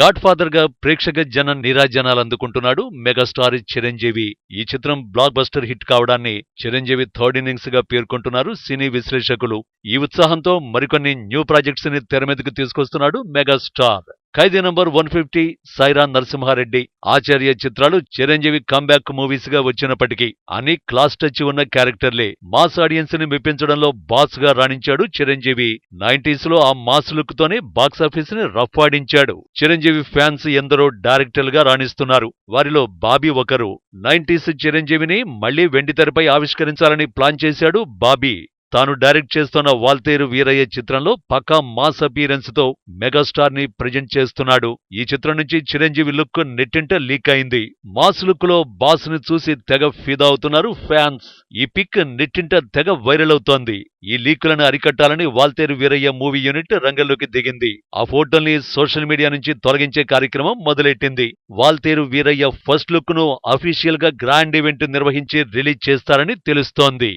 God ఫాదర్గా ప్రేక్షక జన నీరాజనాలు అందుకుంటున్నాడు మెగాస్టార్ చిరంజీవి. ఈ చిత్రం బ్లాక్ బస్టర్ హిట్ కావడాన్ని చిరంజీవి థర్డ్ ఇన్నింగ్స్గా పేర్కొంటున్నారు సినీ విశ్లేషకులు. ఈ ఉత్సాహంతో మరికొన్ని న్యూ ప్రాజెక్ట్స్ని తెర మీదకు తీసుకొస్తున్నాడు megastar. Khaidi number one fifty Sye Raa Narasimha Reddy. Acharya చిత్రాలు చిరంజీవి కంబ్యాక్ మూవీస్గా వచ్చినప్పటికీ అన్ని క్లాస్ టచ్ ఉన్న క్యారెక్టర్లే మాస్ ఆడియన్స్ని మెప్పించడంలో బాస్గా రాణించాడు చిరంజీవి. నైన్టీస్లో ఆ మాస్ లుక్ తోనే బాక్సాఫీస్ని రఫ్ ఆడించాడు. చిరంజీవి ఫ్యాన్స్ ఎందరో డైరెక్టర్లు గా రాణిస్తున్నారు. వారిలో బాబీ ఒకరు. నైన్టీస్ చిరంజీవిని మళ్ళీ వెండితెరపై ఆవిష్కరించాలని ప్లాన్ చేశాడు బాబీ. తాను డైరెక్ట్ చేస్తున్న వాల్తేరు వీరయ్య చిత్రంలో పక్కా మాస్ అపీరెన్స్తో మెగాస్టార్ని ప్రజెంట్ చేస్తున్నాడు. ఈ చిత్రం నుంచి చిరంజీవి లుక్ నెట్టింట లీక్ అయింది. మాస్ లుక్లో బాస్ని చూసి తెగ ఫిదా అవుతున్నారు ఫ్యాన్స్. ఈ పిక్ నెట్టింట తెగ వైరల్ అవుతోంది. ఈ లీకులను అరికట్టాలని వాల్తేరు వీరయ్య మూవీ యూనిట్ రంగంలోకి దిగింది. ఆ ఫోటోల్ని సోషల్ మీడియా నుంచి తొలగించే కార్యక్రమం మొదలెట్టింది. వాల్తేరు వీరయ్య ఫస్ట్ లుక్ను అఫీషియల్గా గ్రాండ్ ఈవెంట్ నిర్వహించి రిలీజ్ చేస్తారని తెలుస్తోంది.